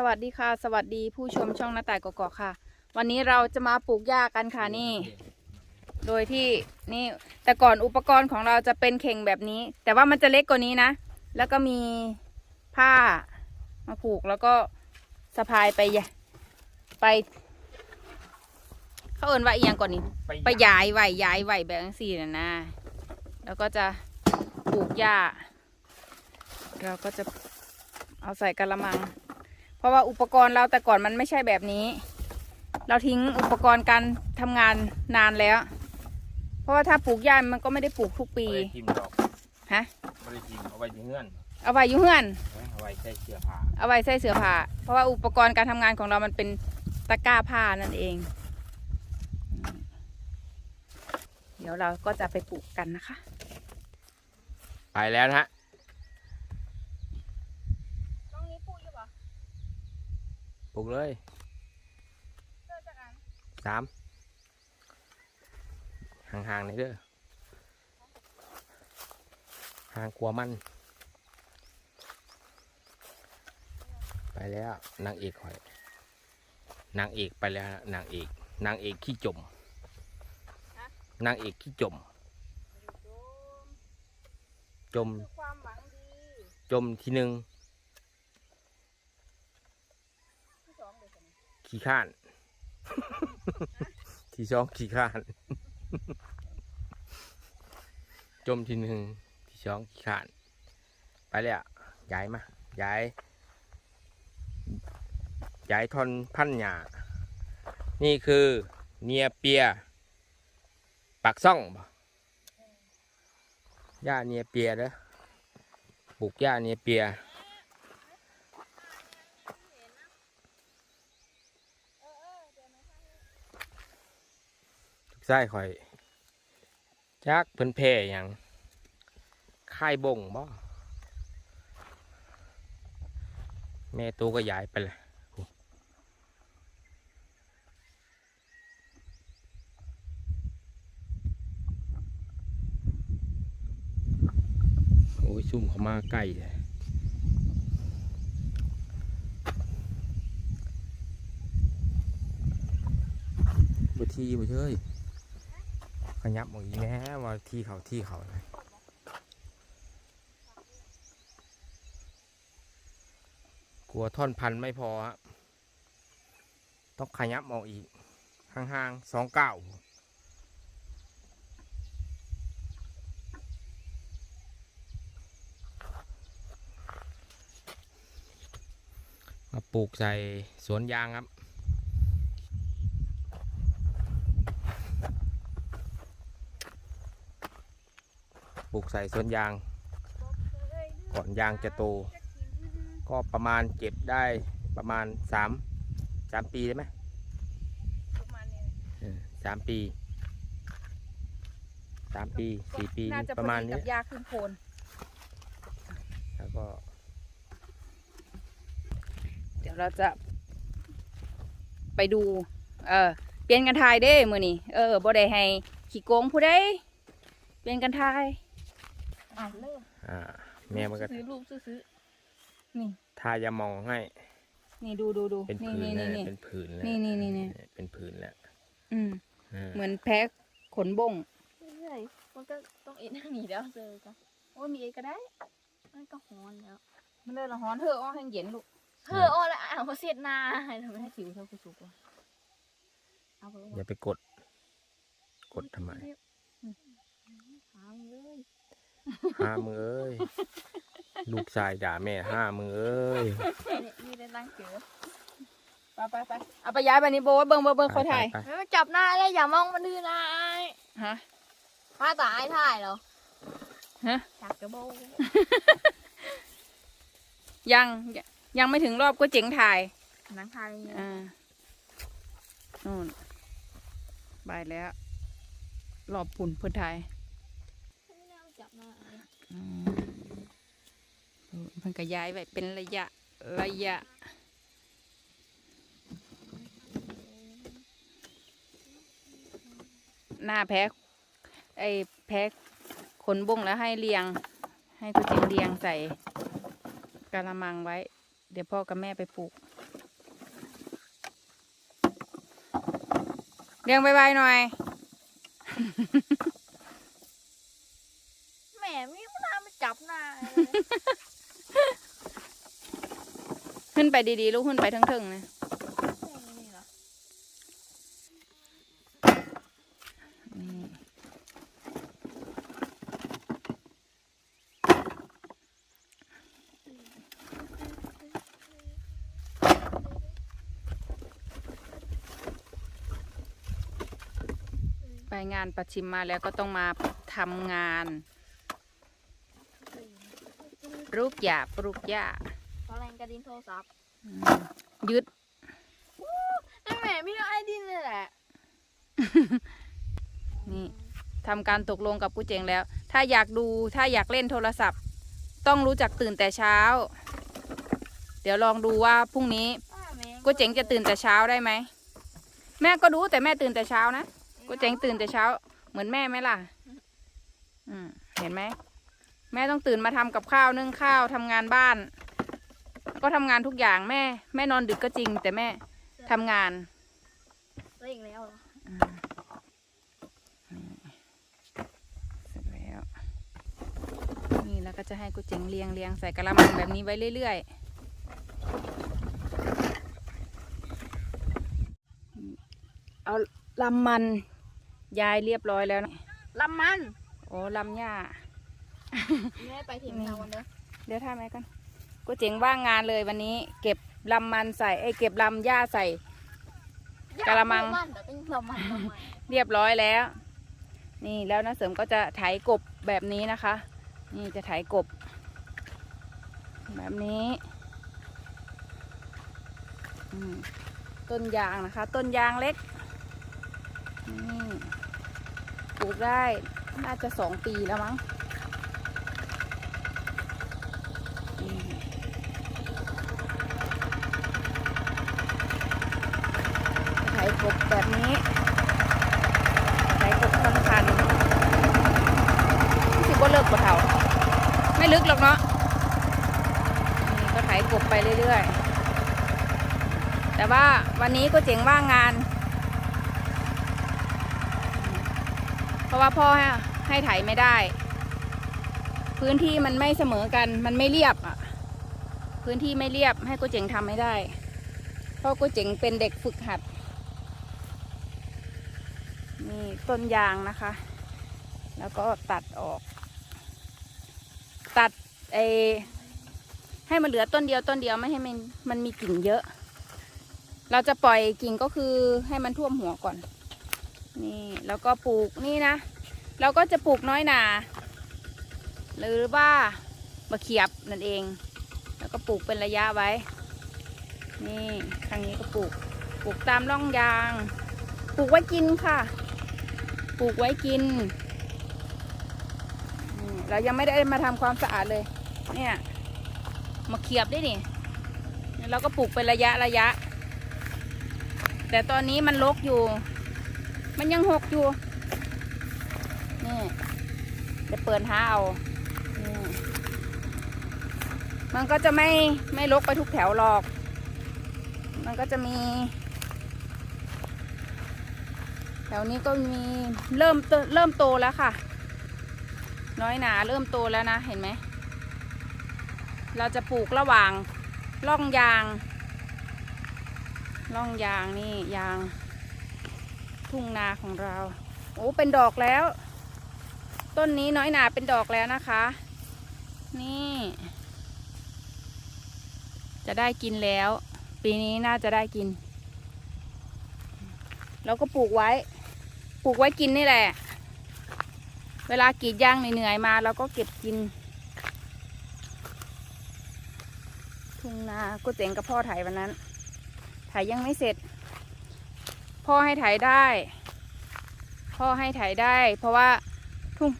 สวัสดีค่ะ สวัสดีผู้ชมช่องหน้าต่ายกอกๆค่ะ วันนี้เราจะมาปลูกหญ้ากันค่ะนี่ โดยที่นี่แต่ก่อนอุปกรณ์ของเราจะเป็นเข่งแบบนี้ แต่ว่ามันจะเล็กกว่านี้นะ แล้วก็มีผ้ามาผูกแล้วก็สะพายไปยะไป เขาเอินว่าอีกอย่างก่อนนี้ ไปย้ายไหวย้ายไหวแบบนั้นสี่นะนะแล้วก็จะปลูกหญ้า เราก็จะเอาใส่กระมัง เพราะว่าอุปกรณ์เราแต่ก่อนมันไม่ใช่แบบนี้ เราทิ้งอุปกรณ์การทำงานนานแล้ว เพราะว่าถ้าปลูกหญ้ามันก็ไม่ได้ปลูกทุกปีไม่ได้ทิมดอกฮะไม่ได้ทิมเอาไว้ที่เงื่อนเอาไว้อยู่เฮือนเอาไว้ใส่เสื้อผ้าเอาไว้ใส่เสื้อผ้าเพราะว่าอุปกรณ์การทำงานของเรามันเป็นตะกร้าผ้านั่นเอง เดี๋ยวเราก็จะไปปลูกกันนะคะ ไปแล้วนะฮะ ต้องนี้ปลูกอยู่ปะ ปลูกเลยเจอจากอันสามห่างๆหน่อยเด้อห่างกลัวมัน ไปแล้วนางเอกหอยนางเอกไปแล้วนะนางเอกนางเอกขี้จมนางเอกขี้จม จมคือความหวังดีจมทีหนึ่ง ที่สองเลยสิ ขี้ข้าน ที่สองขี้ข้าน จมทีหนึ่งที่สองขี้ข้าน ไปเลยอะย้ายมาย้ายย้ายทอนพันหยานี่คือเนียเปียปักซ่องบ่หญ้าเนียเปียเด้อปลูกหญ้าเนียเปีย ทุกไส้ข่อยจักเพิ่นแพ่หยังค่ายบ่งบ่แม่ตัวก็ย้ายไปลยโอ้ยซุ่มเขามาใกล้เลยบทีบ่เชย ยับหมดอีกแน่ว่าที่เขาที่เขาเลยกลัวท่อนพันไม่พอฮะต้องขยับออกอีกห่างๆสองเก้ามาปลูกใส่สวนยางครับ ลูกใส่สวนยาง ก่อนยางจะโต ก็ประมาณเก็บได้ประมาณสามสามปีได้ไหมประมาณนี้เออสามปีสามปีสี่ปีน่าจะประมาณพอดีนี้กับหญ้าขึ้นโคนแล้วก็ เดี๋ยวเราจะไปดู เออเปลี่ยนกันทายเด้มือนี่เออบ่ได้ให้ ขี้โกงผู้ใดเปลี่ยนกันทาย อ่านเริ่มอ่าแม่มันก็ซื้อรูปซื้อๆนี่ทายาหมองให้ นี่ดูดูดูเป็นนี่ผืนนี่แล้วนี่นี่เป็นผืนแล้วนี่นี่นี่นี่เป็นผืนแล้วอืมอ่าเหมือนแพ้ขนบ่งใช่มันก็ต้องเอ็นหนีแล้วเจอกันโอ้ยมีเอกก็ได้มันก็ฮ้อนแล้ว มันเลยละฮ้อนเถอะอ้อแห้งเย็นลูกเฮ้ออ้อแล้วอ่านเขาเสียดนาให้ทำไมให้ผิวเท่ากุจุกว่ะเอาไปอย่าไปกด กดทำไม หางเลยห้ามือเอ้ยลูกชายด่าแม่ห้ามือเอ้ยนี่มีได้ตั้งเจอไปไปไปเอาไปย้ายไปนี่โบไว้เบิ่งเบิ่งเบิ่งเขาถ่ายไปไปไม่จับหน้าเลยอย่ามองมันดื้อนะฮะ ถ้าตายถ่ายเหรอฮะ จับกระโบยังยังยังไม่ถึงรอบก็เจ๋งถ่ายหนังถ่ายเนี่ยอ่านู่นไปแล้ว รอบปุ่นเพื่อถ่าย มันก็ย้ายไปเป็นระยะระยะหน้าแพ้ไอแพ้ขนบุ้งแล้วให้เรียง ให้คุณจิงเรียงใส่กะละมังไว้ เดี๋ยวพ่อกับแม่ไปปลูก เรียงไวๆหน่อย จับหน้ายขึ้นไปดีๆ ลูกขึ้นไปทั้งๆนะนี่เหรอนี่ไปงานประชิมมาแล้วก็ต้องมาทำงาน ปลูกหญ้าปลูกหญ้าตอนแรงกระดินโทรศัพท์อืมยึดแต่แหมมีไอ้ดินเลยแหละนี่ทำการตกลงกับกูเจ๋งแล้ว ถ้าอยากดูถ้าอยากเล่นโทรศัพท์ ต้องรู้จักตื่นแต่เช้า เดี๋ยวลองดูว่าพรุ่งนี้อ้าแม่กูเจ๋งจะตื่นแต่เช้าได้ไหมแม่ก็รู้แต่แม่ตื่นแต่เช้านะ กูเจ๋งตื่นแต่เช้า เหมือนแม่ไหมล่ะ อืมเห็นไหม แม่ต้องตื่นมาทำกับข้าวนึ่งข้าวทำงานบ้าน ก็ทำงานทุกอย่างแม่ แม่นอนดึกก็จริง แต่แม่ทำงานเร่งแล้วเหรอเสร็จแล้ว นี่แล้วก็จะให้กูเจ๋งเรียงเรียงใส่กระมังแบบนี้ไว้เรื่อยๆเอาลำมันยายเรียบร้อยแล้วนะลำมัน โอ้ลำหญ้า แม่ไปถิ่นทางวันเด้อเดี๋ยวทำไหมกันกูเจ๋งว่างงานเลยวันนี้ เก็บลำมันใส่ไอ้ยเก็บลำหญ้าใส่ กะละมังมันเดี๋ยวเป็นลำมันลำมันเรียบร้อยแล้ว นี่แล้วนะเสริมก็จะไถกบแบบนี้นะคะ นี่จะไถกบ แบบนี้อืมต้นยางนะคะ ต้นยางเล็กนี่ปลูกได้น่าจะสองปีแล้วมั้ง ไถกบแบบนี้ไถกบทั้งคันรู้สึกว่าเลิกกว่าเท่าไม่ลึกหรอกเนาะนี่ก็ไถกบไปเรื่อยๆ แต่ว่าวันนี้ก็เจ๋งว่างงาน เพราะว่าพ่อให้ให้ไถไม่ได้ พื้นที่มันไม่เสมอกันมันไม่เรียบอะพื้นที่ไม่เรียบให้กูเจ๋งทำไม่ได้ เพราะกูเจ๋งเป็นเด็กฝึกหัด นี่ต้นยางนะคะ แล้วก็ตัดออก ตัดไอให้มันเหลือต้นเดียวต้นเดียวไม่ให้มันมันมีกิ่งเยอะ เราจะปล่อยกิ่งก็คือให้มันท่วมหัวก่อน นี่แล้วก็ปลูกนี่นะ เราก็จะปลูกน้อยหนา หรือว่าบะเขียบนั่นเอง แล้วก็ปลูกเป็นระยะไว้ นี่ทางนี้ก็ปลูก ปลูกตามร่องยาง ปลูกไว้กินค่ะ ปลูกไว้กิน เรายังไม่ได้มาทำความสะอาดเลย เนี่ยมาเขียบได้นี่เราก็ปลูกเป็นระยะระยะ แต่ตอนนี้มันรกอยู่ มันยังหกอยู่ นี่เดี๋ยวเปิดหาเอานี่มันก็จะไม่ไม่รกไปทุกแถวหรอก มันก็จะมี วนี้ก็มีเริ่มเริ่มโตแล้วค่ะ น้อยหนาเริ่มโตแล้วนะเห็นไหม เราจะปลูกระหว่างร่องยางร่องยางนี่ยาง ทุ่งนาของเรา โอ้เป็นดอกแล้ว ต้นนี้น้อยหนาเป็นดอกแล้วนะคะ นี่ จะได้กินแล้ว ปีนี้น่าจะได้กิน แล้วก็ปลูกไว้ ลูกไว้กินนี่แหละ เวลากรีดยางเหนื่อยๆมาเราก็เก็บกิน ทุ่งนาก็เจ๋งกับพ่อไถวันนั้นไถยังไม่เสร็จ พ่อให้ไถได้ พ่อให้ไถได้ เพราะว่าทุ่ง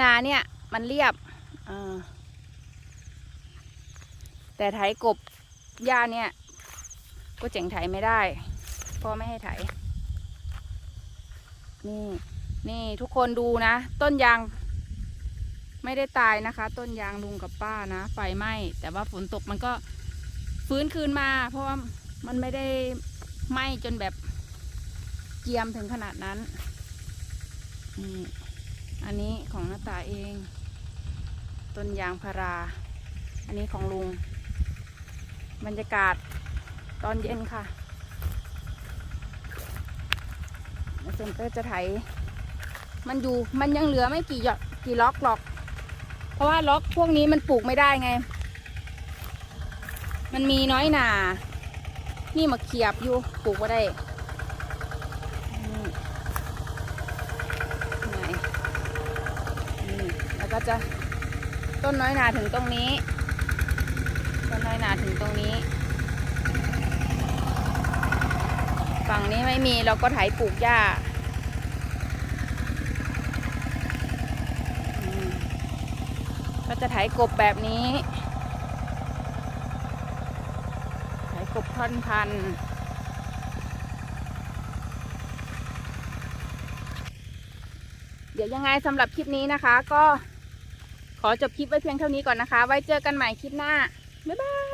นาเนี่ยมันเรียบแต่ไถกบหญ้าเนี่ยก็เจ๋งไถไม่ได้ พ่อไม่ให้ไถ นี่นี่ทุกคนดูนะ ต้นยาง ไม่ได้ตายนะคะ ต้นยางลุงกับป้านะไฟไหม้แต่ว่าฝนตกมันก็ฟื้นคืนมา เพราะว่ามันไม่ได้ไหม้จนแบบเจียมถึงขนาดนั้นนี่อันนี้ของหน้าตาเอง ต้นยางพารา อันนี้ของลุง บรรยากาศตอนเย็นค่ะ เซนเตอร์จะไถ มันอยู่มันยังเหลือไม่กี่หยอดกี่ล็อกหรอก เพราะว่าล็อกพวกนี้มันปลูกไม่ได้ไง มันมีน้อยหนา นี่มาเขียบอยู่ปลูกไ่ได้แล้วก็จะต้นน้อยหนาถึงตรงนี้ ต้นน้อยหนาถึงตรงนี้ ฝั่งนี้ไม่มีเราก็ไถปลูกหญ้าก็จะไถกบแบบนี้ไถกบท่อนพันเดี๋ยวยังไงสำหรับคลิปนี้นะคะ ก็ขอจบคลิปไว้เพียงเท่านี้ก่อนนะคะ ไว้เจอกันใหม่คลิปหน้า บ๊ายบาย